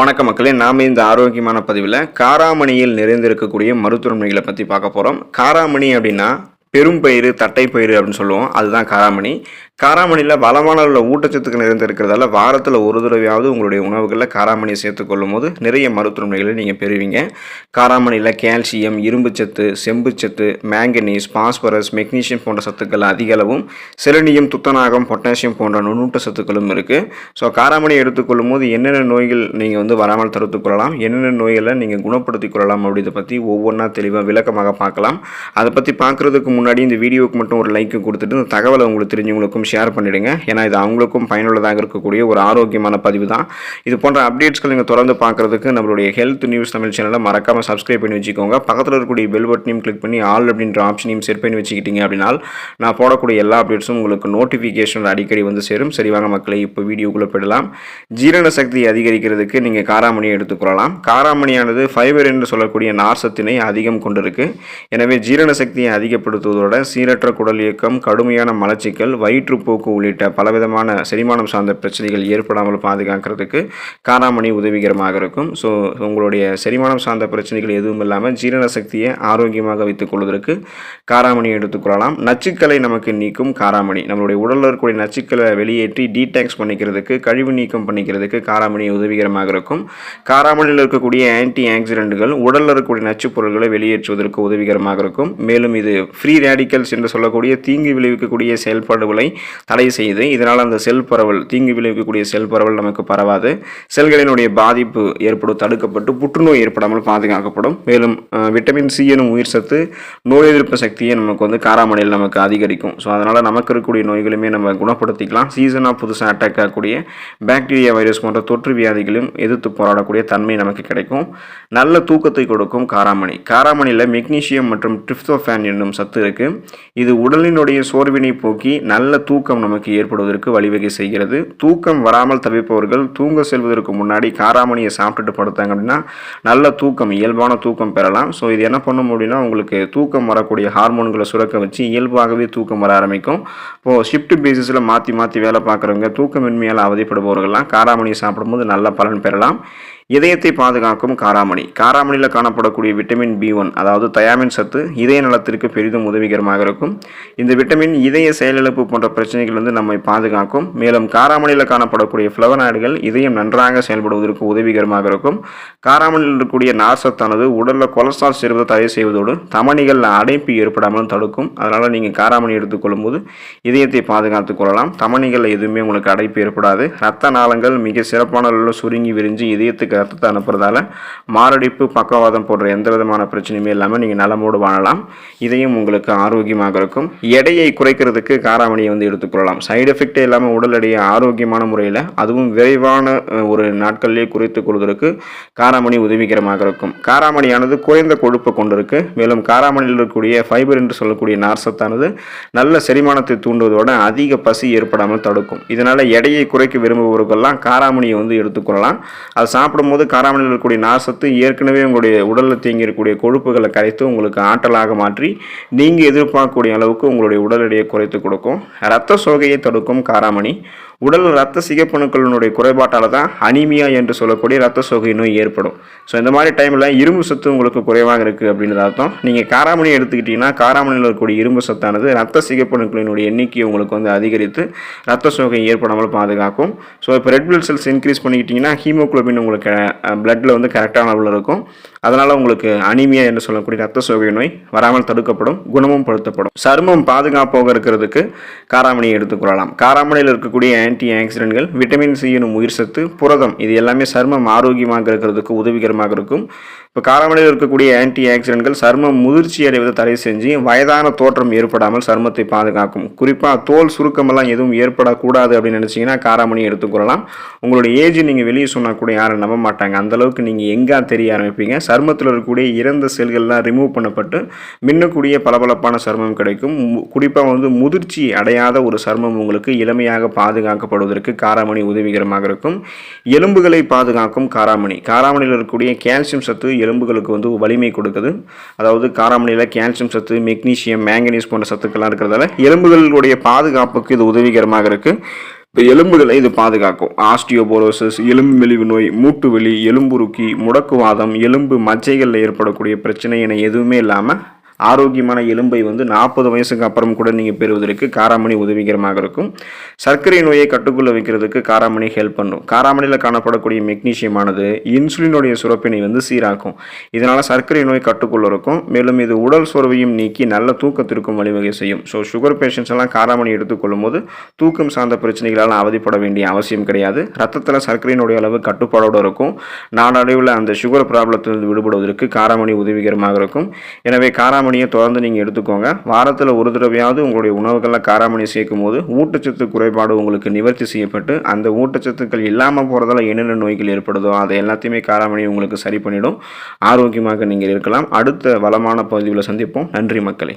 வணக்க மக்களே நாம் இந்த ஆரோக்கியமான பதிவில் காராமணியில் நிறைந்திருக்கக்கூடிய மருத்துவமனைகளை பற்றி பார்க்க போகிறோம் காராமணி அப்படின்னா பெரும்பயிறு தட்டைப்பயிறு அப்படின்னு சொல்லுவோம். அதுதான் காராமணி. காராமணியில் வளமான உள்ள ஊட்டச்சத்துக்கு நிறைந்திருக்கிறதால வாரத்தில் ஒரு தடவையாவது உங்களுடைய உணவுகளில் காராமணியை சேர்த்துக்கொள்ளும் போது நிறைய மருத்துவமனைகளை நீங்கள் பெறுவீங்க. காராமணியில் கால்சியம் இரும்புச்சத்து செம்புச்சத்து மேங்கனீஸ் பாஸ்பரஸ் மெக்னீஷியம் போன்ற சத்துக்கள் அதிக அளவும் செலனியம் துத்தநாகம் பொட்டாசியம் போன்ற நுண்ணூட்ட சத்துக்களும் இருக்குது ஸோ காராமணியை எடுத்துக்கொள்ளும் போது என்னென்ன நோய்கள் நீங்கள் வந்து வராமல் தடுத்துக் கொள்ளலாம் என்னென்ன நோய்களை நீங்கள் குணப்படுத்திக் கொள்ளலாம் அப்படின்றத பற்றி ஒவ்வொன்றா தெளிவாக விளக்கமாக பார்க்கலாம். அதை பற்றி பார்க்குறதுக்கு முன்னாடி இந்த வீடியோவுக்கு மட்டும் ஒரு லைக் கொடுத்துட்டு இந்த தகவலை உங்களுக்கு தெரிஞ்சவங்களுக்கும் ஷேர் பண்ணிவிடுங்க ஏன்னா இது அவங்களுக்கும் பயனுள்ளதாக இருக்கக்கூடிய ஒரு ஆரோக்கியமான பதிவு தான். இது போன்ற அப்டேட்ஸ்கள் நீங்கள் தொடர்ந்து பார்க்குறதுக்கு நம்மளுடைய ஹெல்த் நியூஸ் தமிழ் சேனலை மறக்காமல் சப்ஸ்கிரைப் பண்ணி வச்சுக்கோங்க. பக்கத்தில் இருக்கக்கூடிய பெல் பட்டனையும் கிளிக் பண்ணி ஆல் அப்படின்ற ஆப்ஷனையும் செட் பண்ணி வச்சுக்கிட்டீங்க அப்படின்னா நான் போடக்கூடிய எல்லா அப்டேட்ஸும் உங்களுக்கு நோட்டிஃபிகேஷன் அடிக்கடி வந்து சேரும். சரி வாங்க மக்களை இப்போ வீடியோக்குள்ளே போயிடலாம். ஜீரண சக்தியை அதிகரிக்கிறதுக்கு நீங்கள் காராமணியை எடுத்துக்கொள்ளலாம் காராமணியானது ஃபைபர் என்று சொல்லக்கூடிய நார்சத்தினை அதிகம் கொண்டிருக்கு. எனவே ஜீரண சக்தியை அதிகப்படுத்துவதோட சீரற்ற குடல் இயக்கம் கடுமையான மலச்சிக்கல் வயிற்று வயிற்றுப்போக்கு உள்ளிட்ட பலவிதமான செரிமானம் சார்ந்த பிரச்சனைகள் ஏற்படாமல் பாதுகாக்கிறதுக்கு காராமணி உதவிகரமாக இருக்கும். ஸோ உங்களுடைய செரிமானம் சார்ந்த பிரச்சனைகள் எதுவும் இல்லாமல் ஜீரண சக்தியை ஆரோக்கியமாக வைத்துக் கொள்வதற்கு காராமணி எடுத்துக்கொள்ளலாம் நச்சுக்களை நமக்கு நீக்கும் காராமணி நம்மளுடைய உடலில் இருக்கக்கூடிய நச்சுக்களை வெளியேற்றி டீடாக்ஸ் பண்ணிக்கிறதுக்கு கழிவு நீக்கம் பண்ணிக்கிறதுக்கு காராமணி உதவிகரமாக இருக்கும். காராமணியில் இருக்கக்கூடிய ஆன்டி ஆக்சிடென்ட்கள் உடலில் இருக்கக்கூடிய நச்சுப் பொருட்களை வெளியேற்றுவதற்கு உதவிகரமாக இருக்கும். மேலும் இது ஃப்ரீ ரேடிக்கல்ஸ் என்று சொல்லக்கூடிய தீங்கு விளைவிக்கக்கூடிய செயல்பாடுகளை தடை செய்யுது இதனால் அந்த செல் பரவல் தீங்கு விளைவிக்கக்கூடிய செல் பரவல் நமக்கு பரவாது. செல்களினுடைய பாதிப்பு ஏற்படும் தடுக்கப்பட்டு புற்றுநோய் ஏற்படாமல் பாதுகாக்கப்படும். மேலும் விட்டமின் சி எனும் உயிர் சத்து நோய் எதிர்ப்பு சக்தியை நமக்கு வந்து காராமணியில் நமக்கு அதிகரிக்கும். ஸோ அதனால் நமக்கு இருக்கக்கூடிய நோய்களுமே நம்ம குணப்படுத்திக்கலாம். சீசனாக புதுசாக அட்டாக் ஆகக்கூடிய பாக்டீரியா வைரஸ் போன்ற தொற்று வியாதிகளையும் எதிர்த்து போராடக்கூடிய தன்மை நமக்கு கிடைக்கும். நல்ல தூக்கத்தை கொடுக்கும் காராமணி. காராமணியில் மெக்னீசியம் மற்றும் ட்ரிப்தோஃபேன் என்னும் சத்து இருக்கு. இது உடலினுடைய சோர்வினை போக்கி நல்ல தூக்கம் நமக்கு ஏற்படுவதற்கு வழிவகை செய்கிறது. தூக்கம் வராமல் தவிப்பவர்கள் தூங்க செல்வதற்கு முன்னாடி காராமணியை சாப்பிட்டுட்டு படுத்தாங்க அப்படின்னா நல்ல தூக்கம் இயல்பான தூக்கம் பெறலாம். ஸோ இது என்ன பண்ணும் அப்படின்னா உங்களுக்கு தூக்கம் வரக்கூடிய ஹார்மோன்களை சுரக்க வச்சு இயல்பாகவே தூக்கம் வர ஆரம்பிக்கும். இப்போது ஷிஃப்ட் பேசிஸில் மாற்றி மாற்றி வேலை பார்க்குறவங்க தூக்கமின்மையால் அவதிப்படுபவர்கள்லாம் காராமணியை சாப்பிடும்போது நல்ல பலன் பெறலாம். இதயத்தை பாதுகாக்கும் காராமணி. காராமணியில் காணப்படக்கூடிய விட்டமின் பி ஒன் அதாவது தயாமின் சத்து இதய நலத்திற்கு பெரிதும் உதவிகரமாக இருக்கும். இந்த விட்டமின் இதய செயலிழப்பு போன்ற பிரச்சனைகள் வந்து நம்மை பாதுகாக்கும். மேலும் காராமணியில் காணப்படக்கூடிய ஃப்ளவனாய்டுகள் இதயம் நன்றாக செயல்படுவதற்கு உதவிகரமாக இருக்கும். காராமணியில் இருக்கக்கூடிய நார்சத்தானது உடலில் கொலஸ்ட்ரால் சேர்வதை தடை செய்வதோடு தமணிகளில் அடைப்பு ஏற்படாமலும் தடுக்கும். அதனால் நீங்கள் காராமணி எடுத்துக்கொள்ளும்போது இதயத்தை பாதுகாத்துக் கொள்ளலாம். தமணிகளில் எதுவுமே உங்களுக்கு அடைப்பு ஏற்படாது. ரத்த நாளங்கள் மிக சிறப்பான சுருங்கி விரிஞ்சு இதயத்துக்கு ரத்தத்தை அனுப்புறதால மாரடைப்பு பக்கவாதம் போன்ற எந்த விதமான பிரச்சனையுமே இல்லாமல் நீங்கள் நலமோடு வாழலாம். இதையும் உங்களுக்கு ஆரோக்கியமாக இருக்கும். எடையை குறைக்கிறதுக்கு காராமணியை வந்து எடுத்துக்கொள்ளலாம். சைடு எஃபெக்டே இல்லாமல் உடல் எடையை ஆரோக்கியமான முறையில் அதுவும் விரைவான ஒரு நாட்கள்லேயே குறைத்துக் கொள்வதற்கு காராமணி உதவிகரமாக இருக்கும். காராமணியானது குறைந்த கொழுப்பை கொண்டிருக்கு. மேலும் காராமணியில் இருக்கக்கூடிய ஃபைபர் என்று சொல்லக்கூடிய நார்சத்தானது நல்ல செரிமானத்தை தூண்டுவதோட அதிக பசி ஏற்படாமல் தடுக்கும். இதனால் எடையை குறைக்க விரும்புபவர்கள்லாம் காராமணியை வந்து எடுத்துக்கொள்ளலாம். அது சாப்பிடும்போது காராமணியில் இருக்கக்கூடிய நாசத்து ஏற்கனவே உங்களுடைய உடலில் தேங்கியிருக்கக்கூடிய கொழுப்புகளை கரைத்து உங்களுக்கு ஆற்றலாக மாற்றி நீங்கள் எதிர்பார்க்கக்கூடிய அளவுக்கு உங்களுடைய உடல் எடையை குறைத்து கொடுக்கும். ரத்த சோகையை தடுக்கும் காராமணி. உடல் ரத்த சிகப்பணுக்களினுடைய குறைபாட்டால் தான் அனிமியா என்று சொல்லக்கூடிய ரத்த சோகை நோய் ஏற்படும். ஸோ இந்த மாதிரி டைமில் இரும்பு சத்து உங்களுக்கு குறைவாக இருக்குது அப்படின்றது அர்த்தம். நீங்கள் காராமணி எடுத்துக்கிட்டிங்கன்னா காராமணியில் இருக்கக்கூடிய இரும்பு சத்தானது ரத்த சிகப்பணுக்களினுடைய எண்ணிக்கையை உங்களுக்கு வந்து அதிகரித்து ரத்த சோகை ஏற்படாமல் பாதுகாக்கும். ஸோ இப்போ ரெட் பிளட் செல்ஸ் இன்க்ரீஸ் பண்ணிக்கிட்டிங்கன்னா ஹீமோகுளோபின் உங்களுக்கு பிளட்டில் வந்து கரெக்டான அளவில் இருக்கும். அதனால் உங்களுக்கு அனிமியா என்று சொல்லக்கூடிய ரத்த சோகை நோய் வராமல் தடுக்கப்படும் குணமும் படுத்தப்படும். சருமம் பாதுகாப்பாக இருக்கிறதுக்கு காராமணியை எடுத்துக்கொள்ளலாம் காராமணியில் இருக்கக்கூடிய ஆன்டி ஆக்சிடென்ட்கள் விட்டமின் சி எனும் உயிர் சத்து புரதம் இது எல்லாமே சருமம் ஆரோக்கியமாக இருக்கிறதுக்கு உதவிகரமாக இருக்கும். இப்போ காராமணியில் இருக்கக்கூடிய ஆன்டி ஆக்சிடென்ட்கள் சர்மம் முதிர்ச்சி அடைவதை தடை செஞ்சு வயதான தோற்றம் ஏற்படாமல் சர்மத்தை பாதுகாக்கும். குறிப்பாக தோல் சுருக்கமெல்லாம் எதுவும் ஏற்படக்கூடாது அப்படின்னு நினச்சிங்கன்னா காராமணி எடுத்துக்கொள்ளலாம் உங்களுடைய ஏஜ் நீங்கள் வெளியே சொன்னால் கூட யாரும் நம்ப மாட்டாங்க. அந்த அளவுக்கு நீங்கள் எங்கே தெரிய ஆரம்பிப்பீங்க. சர்மத்தில் இருக்கக்கூடிய இறந்த செல்கள்லாம் ரிமூவ் பண்ணப்பட்டு மின்னக்கூடிய பளபளப்பான சருமம் கிடைக்கும். குறிப்பாக வந்து முதிர்ச்சி அடையாத ஒரு சருமம் உங்களுக்கு இளமையாக பாதுகாக்கப்படுவதற்கு காராமணி உதவிகரமாக இருக்கும். எலும்புகளை பாதுகாக்கும் காராமணி. காராமணியில் இருக்கக்கூடிய கால்சியம் சத்து எலும்புகளுக்கு வந்து வலிமை கொடுக்குது. அதாவது காராமணியில் கால்சியம் சத்து மெக்னீஷியம் மேங்கனீஸ் போன்ற சத்துக்கள்லாம் இருக்கிறதால எலும்புகளுடைய பாதுகாப்புக்கு இது உதவிகரமாக இருக்குது இப்போ எலும்புகளை இது பாதுகாக்கும். ஆஸ்டியோபோரோசஸ் எலும்பு மெலிவு நோய் மூட்டு வலி எலும்புருக்கி முடக்குவாதம் எலும்பு மச்சைகளில் ஏற்படக்கூடிய பிரச்சனை என எதுவுமே இல்லாமல் ஆரோக்கியமான எலும்பை வந்து நாற்பது வயசுக்கு அப்புறம் கூட நீங்கள் பெறுவதற்கு காராமணி உதவிகரமாக இருக்கும். சர்க்கரை நோயை கட்டுக்குள்ளே வைக்கிறதுக்கு காராமணி ஹெல்ப் பண்ணும். காராமணியில் காணப்படக்கூடிய மெக்னீஷியமானது இன்சுலினுடைய சுரப்பினை வந்து சீராக்கும். இதனால் சர்க்கரை நோய் கட்டுக்குள்ள இருக்கும். மேலும் இது உடல் சோர்வையும் நீக்கி நல்ல தூக்கத்திற்கும் வழிவகை செய்யும். ஸோ சுகர் பேஷண்ட்ஸ் எல்லாம் காராமணி எடுத்துக்கொள்ளும் போது தூக்கம் சார்ந்த பிரச்சனைகளால் அவதிப்பட வேண்டிய அவசியம் கிடையாது. ரத்தத்தில் சர்க்கரையினுடைய அளவு கட்டுப்பாடோடு இருக்கும். நாளடைவில் அந்த சுகர் ப்ராப்ளத்திலிருந்து விடுபடுவதற்கு காராமணி உதவிகரமாக இருக்கும். எனவே காராமணி காராமணியை தொடர்ந்து நீங்கள் எடுத்துக்கோங்க. வாரத்தில் ஒரு தடவையாவது உங்களுடைய உணவுகளில் காராமணி சேர்க்கும் போது ஊட்டச்சத்து குறைபாடு உங்களுக்கு நிவர்த்தி செய்யப்பட்டு அந்த ஊட்டச்சத்துக்கள் இல்லாமல் போகிறதால என்னென்ன நோய்கள் ஏற்படுதோ அதை எல்லாத்தையுமே காராமணி உங்களுக்கு சரி பண்ணிடும். ஆரோக்கியமாக நீங்கள் இருக்கலாம். அடுத்த வளமான பகுதியில் சந்திப்போம். நன்றி மக்களை.